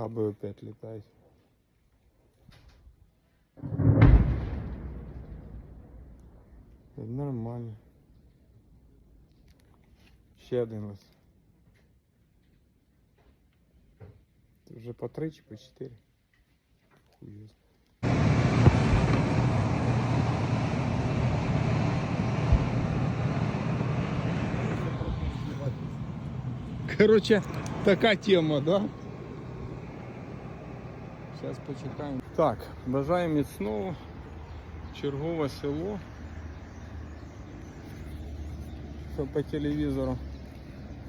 Каби опять літають. Та Нормально. Ще один. Це вже по три чи по чотири. Хуй. Короче, така тема, да? Зараз почекаємо. Так, бажаємо міцного. Чергове село. Що по телевізору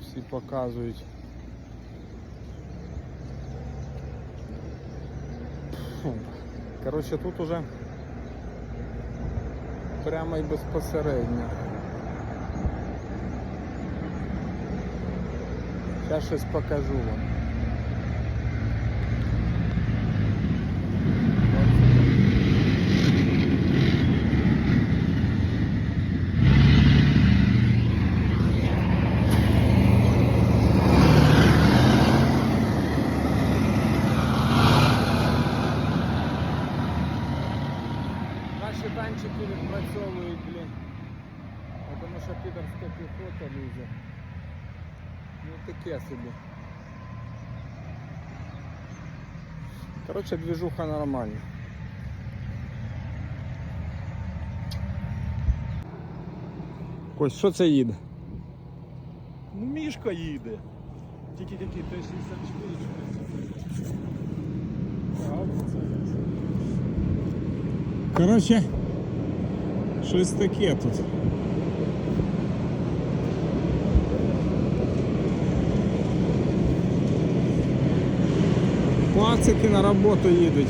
всі показують. Фу. Коротше, тут уже прямо і безпосередньо. Зараз щось покажу вам. Наші танчики відпрацьовують, блін. Тому що підерська піхота лізе. Ну таке собі. Коротше, движуха нормальна. Ось що це їде? Ну, мішка їде. Тільки який Т-64 Коротше, Щось таке тут. Пацики на роботу їдуть.